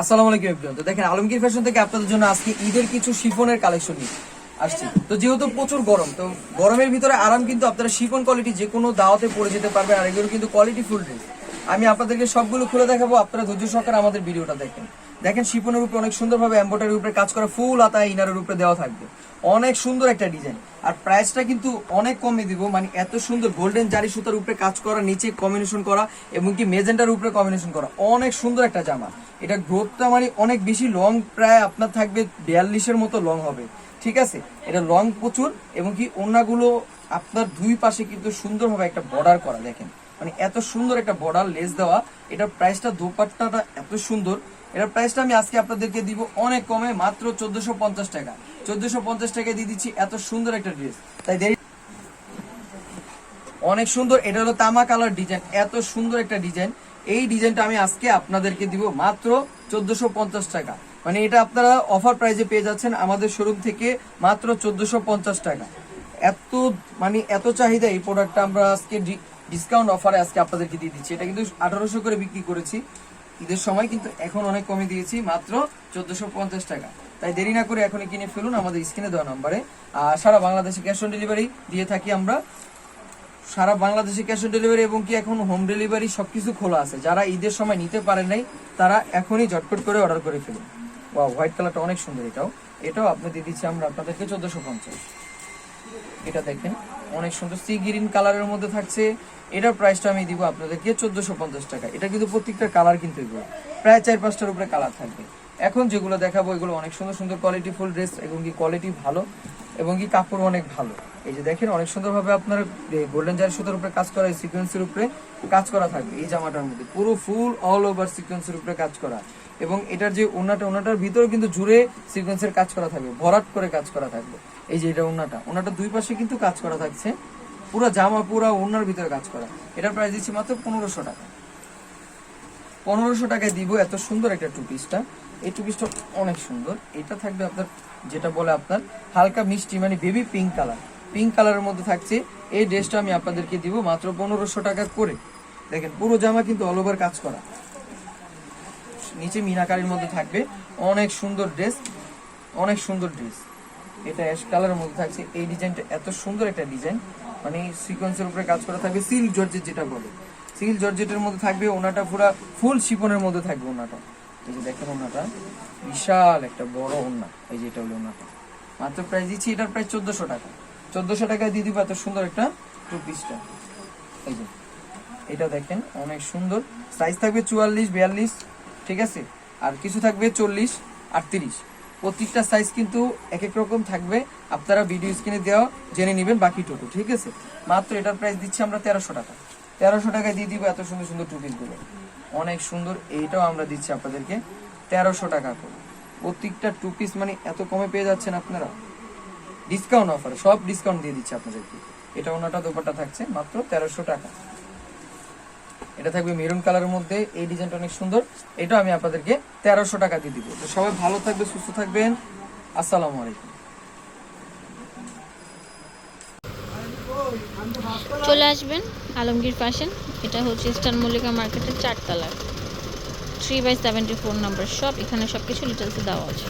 আসসালামু আলাইকুম এভরিওয়ান তো দেখেন, আলমগীর ফ্যাশন থেকে আপনাদের জন্য আজকে ঈদের কিছু শিফনের কালেকশন নিয়ে আসছি। তো যেহেতু প্রচুর গরম, তো গরমের ভিতরে আরাম কিন্তু আপনারা শিফন কোয়ালিটি যে কোনো দাওয়াতে পরে যেতে পারবেন, আর এগুলো কিন্তু কোয়ালিটি ফুল ড্রেস আমি আপনাদেরকে সবগুলো খুলে দেখাবো, আপনারা ধৈর্য সহকারে আমাদের ভিডিওটা দেখেন। দেখেন, শিফনের উপরে অনেক সুন্দরভাবে এম্বোটারির উপরে কাজ করা ফুল আতায় ইনারের উপরে দেওয়া থাকবে। অনেক সুন্দর একটা ডিজাইন আর প্রাইসটা কিন্তু অনেক কমে দিব। মানে এত সুন্দর গোল্ডেন জারি সুতার উপরে কাজ করা, নিচে কম্বিনেশন করা এবং কি মেজেন্টার উপরে কম্বিনেশন করা। অনেক সুন্দর একটা জামা। এটা গ্রোথটা মানে অনেক বেশি লং প্রায় আপনার থাকবে বিয়াল্লিশের মতো লং হবে। ঠিক আছে? এটা লং প্রচুর এবং কি ওনাগুলো আপনার দুই পাশে কিন্তু সুন্দরভাবে একটা বর্ডার করা, দেখেন। মানে এত সুন্দর একটা বর্ডার লেস দেওয়া। এটার প্রাইসটা দোপাট্টাটা এত সুন্দর। এটার প্রাইসটা আমি আজকে আপনাদেরকে দিব অনেক কমে মাত্র চোদ্দশো পঞ্চাশ টাকা। চোদ্দশো পঞ্চাশ টাকায় দিয়ে দিচ্ছি এত সুন্দর একটা ড্রেস তাই দেরি অনেক সুন্দর, এটা হলো তামা কালার ডিজাইন এত সুন্দর একটা ডিজাইন এই ডিজাইনটা আমি আজকে আপনাদেরকে দিব মাত্র চোদ্দশো পঞ্চাশ টাকা। মানে এটা আপনারা অফার প্রাইজে পেয়ে যাচ্ছেন আমাদের শোরুম থেকে মাত্র চোদ্দশো পঞ্চাশ টাকা। এত মানে এত চাহিদা এই প্রোডাক্টটা আমরা আজকে ডিসকাউন্ট অফারে আজকে আপনাদেরকে দিয়ে দিচ্ছি। এটা কিন্তু আঠারোশো করে বিক্রি করেছি। ঈদের সময় কিন্তু এখন অনেক কমে দিয়েছি, মাত্র চোদ্দশো পঞ্চাশ টাকা। তাই দেরি না করে এখনই কিনে ফেলুন আমাদের স্ক্রিনে দেওয়া নাম্বারে। আর সারা বাংলাদেশে ক্যাশ অন ডেলিভারি দিয়ে থাকি আমরা। সারা বাংলাদেশে ক্যাশ অন ডেলিভারি এবং কি এখন হোম ডেলিভারি সবকিছু খোলা আছে। যারা ঈদের সময় নিতে পারেন নাই, তারা এখনই ঝটপট করে অর্ডার করে ফেলুন। ওয়াও হোয়াইট কালারটা অনেক সুন্দর এটাও। এটাও আপনি দিয়ে দিচ্ছি আমরা আপনাদেরকে চোদ্দশো পঞ্চাশ। এটা দেখেন। অনেক সুন্দর সি গ্রিন কালারের মধ্যে থাকছে। এটার প্রাইসটা আমি দিব আপনাদেরকে চোদ্দশো পঞ্চাশ টাকা। এটা কিন্তু প্রত্যেকটা কালার কিন্তু এগুলো। প্রায় চার পাঁচটার উপরে কালার থাকবে। এখন যেগুলো দেখাবো, এগুলো অনেক সুন্দর সুন্দর কোয়ালিটি ফুল ড্রেস এবং কি কোয়ালিটি ভালো এবং কি কাপড় অনেক ভালো। এই যে দেখেন, অনেক সুন্দরভাবে আপনার গোল্ডেন জারি সুতার উপরে কাজ করা সিকোয়েন্সের উপরে কাজ করা থাকবে। এই জামাটার মধ্যে পুরো ফুল অল ওভার সিকোয়েন্সের উপরে কাজ করা। এবং এটার যে ওনাটা ওনাটার ভিতরে কিন্তু জুড়ে সিকোয়েন্সের কাজ করা থাকবে, ভরাট করে কাজ করা থাকবে। এই যে এটা ওনাটা ওনাটা দুই পাশে কিন্তু কাজ করা থাকছে। পুরো জামা, পুরো ওনার ভিতরে কাজ করা। এটার প্রাইস দিচ্ছি মাত্র পনেরোশো টাকা। পনেরোশো টাকায় দিব এত সুন্দর একটা টু পিসটা এই টু পিসটা অনেক সুন্দর। এটা থাকবে আপনার, যেটা বলে আপনার, হালকা মিষ্টি মানে বেবি পিঙ্ক কালার পিঙ্ক কালারের মধ্যে থাকছে। এই ড্রেসটা আমি আপনাদেরকে দিব মাত্র পনেরোশো টাকা করে। দেখেন, পুরো জামা কিন্তু অল ওভার কাজ করা। নিচে মিনাকারির মধ্যে থাকবে। অনেক সুন্দর ড্রেস অনেক সুন্দর ড্রেস এটা অ্যাশ কালারের মধ্যে থাকছে। এই ডিজাইনটা এত সুন্দর একটা ডিজাইন মানে সিকোয়েন্সের উপরে কাজ করা থাকবে সিল্ক জর্জেট যেটা বলে। সিল্ক জর্জেটের মধ্যে থাকবে ওনাটা পুরো ফুল শিপনের মধ্যে থাকবে ওনাটা। এই যে দেখেন ওনাটা। বিশাল একটা বড় ওনা। এই যে এটা হলো ওনাটা। মাত্র প্রাইস দিচ্ছি, এটার প্রাইস চোদ্দশো টাকা। চোদ্দশো টাকায় দিয়ে দিব এত সুন্দর একটা টু। পিসটা এই যে। এটা দেখেন, অনেক সুন্দর। সাইজ থাকবে চুয়াল্লিশ, বিয়াল্লিশ। ঠিক আছে? আর কিছু থাকবে চল্লিশ আটত্রিশ প্রত্যেকটা সাইজ কিন্তু এক এক রকম থাকবে। আপনারা ভিডিও স্ক্রিনে দেওয়া জেনে নেবেন বাকিটুকু, ঠিক আছে? মাত্র এটার প্রাইস দিচ্ছি আমরা তেরোশো টাকা। তেরোশো টাকায় দিয়ে দিব এত সুন্দর সুন্দর টু পিসগুলো অনেক সুন্দর, এইটাও আমরা দিচ্ছি আপনাদেরকে তেরোশো টাকা করে। প্রত্যেকটা টু পিস মানে এত কমে পেয়ে যাচ্ছেন আপনারা? ডিসকাউন্ট অফার সব ডিসকাউন্ট দিয়ে দিচ্ছে আপনাদেরকে। এটা ওনাটা দোপাটা থাকছে মাত্র তেরোশো টাকা। এটা থাকবে মেরুন কালারের মধ্যে, এই ডিজাইনটা অনেক সুন্দর। এটা আমি আপনাদেরকে তেরোশো টাকা দিয়ে দিব। তো সবাই ভালো থাকবে সুস্থ থাকবেন। আসসালামু আলাইকুম। চলে আসবেন আলমগীর ফ্যাশন। এটা হচ্ছে ইস্টার্ন মল্লিকা মার্কেটের চারতলার three by seventy four number shop. এখানে সব কিছু ডিটেলসে দেওয়া আছে।